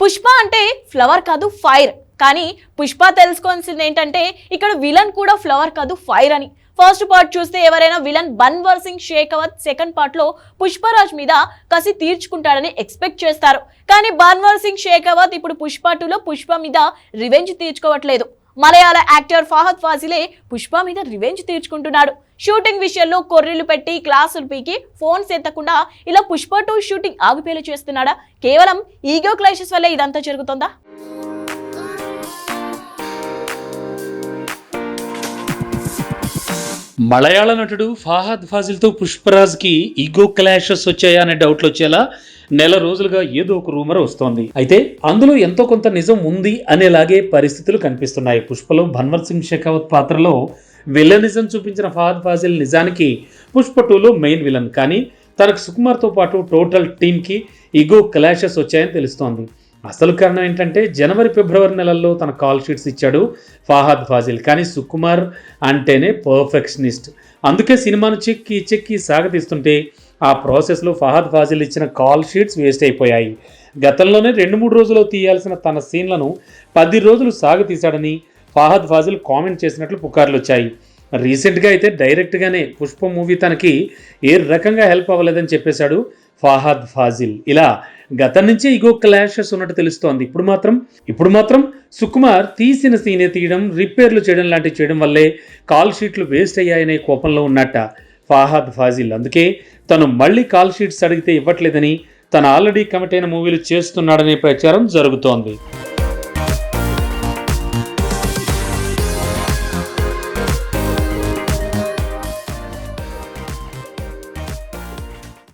పుష్ప అంటే ఫ్లవర్ కాదు ఫైర్. కానీ పుష్ప తెలుసుకోవాల్సింది ఏంటంటే ఇక్కడ విలన్ కూడా ఫ్లవర్ కాదు ఫైర్ అని. ఫస్ట్ పార్ట్ చూస్తే ఎవరైనా విలన్ బన్వర్ సింగ్ షేఖవత్ సెకండ్ పార్ట్లో పుష్పరాజ్ మీద కసి తీర్చుకుంటాడని ఎక్స్పెక్ట్ చేస్తారు. కానీ బన్వర్ సింగ్ షేఖవత్ ఇప్పుడు పుష్ప టూలో పుష్ప మీద రివెంజ్ తీర్చుకోవట్లేదు. మలయాళ యాక్టర్ ఫాహద్ ఫాజిలే పుష్ప మీద రివెంజ్ తీర్చుకుంటున్నాడు. షూటింగ్ విషయంలో కొర్రీలు పెట్టి క్లాసులు పీకి ఫోన్స్ ఎత్తకుండా ఇలా పుష్ప టూ షూటింగ్ ఆగిపేలు చేస్తున్నాడా? కేవలం ఈగో క్లైషెస్ వల్లే ఇదంతా జరుగుతుందా? మలయాళ నటుడు ఫాహద్ ఫాజిల్తో పుష్పరాజ్కి ఈగో క్లాషెస్ వచ్చాయా అనే డౌట్లు వచ్చేలా నెల రోజులుగా ఏదో ఒక రూమర్ వస్తోంది. అయితే అందులో ఎంతో కొంత నిజం ఉంది అనేలాగే పరిస్థితులు కనిపిస్తున్నాయి. పుష్పలో భన్వర్ సింగ్ షెకావత్ పాత్రలో విలనిజం చూపించిన ఫహద్ ఫాజిల్ నిజానికి పుష్ప టూలో మెయిన్ విలన్ కానీ తనకు సుకుమార్తో పాటు టోటల్ టీంకి ఇగో క్లాషెస్ వచ్చాయని తెలుస్తోంది. అసలు కారణం ఏంటంటే జనవరి ఫిబ్రవరి నెలల్లో తన కాల్ షీట్స్ ఇచ్చాడు ఫాహాద్ ఫాజిల్. కానీ సుకుమార్ అంటేనే పర్ఫెక్షనిస్ట్ అందుకే సినిమాను చెక్కి చెక్కి సాగతీస్తుంటే ఆ ప్రాసెస్లో ఫహద్ ఫాజిల్ ఇచ్చిన కాల్ షీట్స్ వేస్ట్ అయిపోయాయి. గతంలోనే రెండు మూడు రోజుల్లో తీయాల్సిన తన సీన్లను పది రోజులు సాగతీశాడని ఫాహద్ ఫాజిల్ కామెంట్ చేసినట్లు పుకార్లు వచ్చాయి రీసెంట్గా అయితే డైరెక్ట్గానే పుష్ప మూవీ తనకి ఏ రకంగా హెల్ప్ అవ్వలేదని చెప్పేశాడు ఫాహాద్ ఫాజిల్. ఇలా గతం నుంచే ఇగో క్లాషెస్ ఉన్నట్టు తెలుస్తోంది. ఇప్పుడు మాత్రం ఇప్పుడు మాత్రం సుకుమార్ తీసిన సీనే తీయడం రిపేర్లు చేయడం లాంటివి చేయడం వల్లే కాల్ షీట్లు వేస్ట్ అయ్యాయనే కోపంలో ఉన్నట్ట ఫాహాద్ ఫాజిల్. అందుకే తను మళ్ళీ కాల్ షీట్స్ అడిగితే ఇవ్వట్లేదని తను ఆల్రెడీ కమిట్ అయిన మూవీలు చేస్తున్నాడనే ప్రచారం జరుగుతోంది.